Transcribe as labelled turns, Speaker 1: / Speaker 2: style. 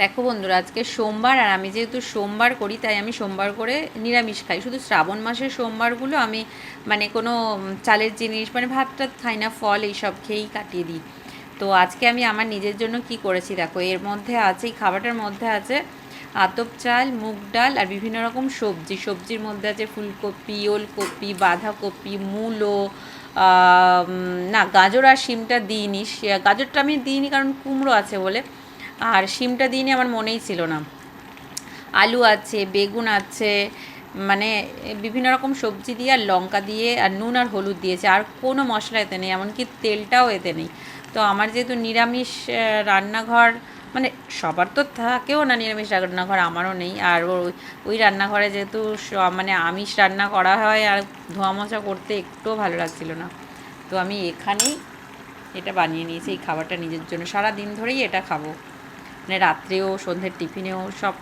Speaker 1: দেখো বন্ধুরা, আজকে সোমবার আর আমি যেহেতু সোমবার করি, তাই আমি সোমবার করে নিরামিষ খাই। শুধু শ্রাবণ মাসের সোমবারগুলো আমি মানে কোনো চালের জিনিস মানে ভাত টাত খাই না, ফল এইসব খেয়েই কাটিয়ে দিই। তো আজকে আমি আমার নিজের জন্য কি করেছি দেখো, এর মধ্যে আছে, এই খাবারটার মধ্যে আছে আতপ চাল, মুগ ডাল আর বিভিন্ন রকম সবজি। সবজির মধ্যে আছে ফুলকপি, ওলকপি, বাঁধাকপি, মূলো না, গাজর আর শিমটা দিইনি। গাজরটা আমি দিইনি কারণ কুমড়ো আছে বলে। আর শিমটা দিইনি আমার মনেই ছিল না। আলু আছে, বেগুন আছে মানে বিভিন্ন রকম সবজি দিয়ে আর লঙ্কা দিয়ে আর নুন আর হলুদ দিয়েছে। আর কোনো মশলা এতে নেই, এমনকি তেলটাও এতে নেই। তো আমার যেহেতু নিরামিষ রান্নাঘর মানে সবার তো থাকেও না নিরামিষ রান্নাঘর, আমারও নেই। আর ওই ওই রান্নাঘরে যেহেতু মানে আমিষ রান্না করা হয় আর ধোয়া মোছা করতে একটুও ভালো লাগছিল না। তো আমি এখানেই এটা বানিয়ে নিয়েছি, এই খাবারটা নিজের জন্য। সারা দিন ধরেই এটা খাব। মানে রাত্রেও সন্ধ্যের টিফিনেও সব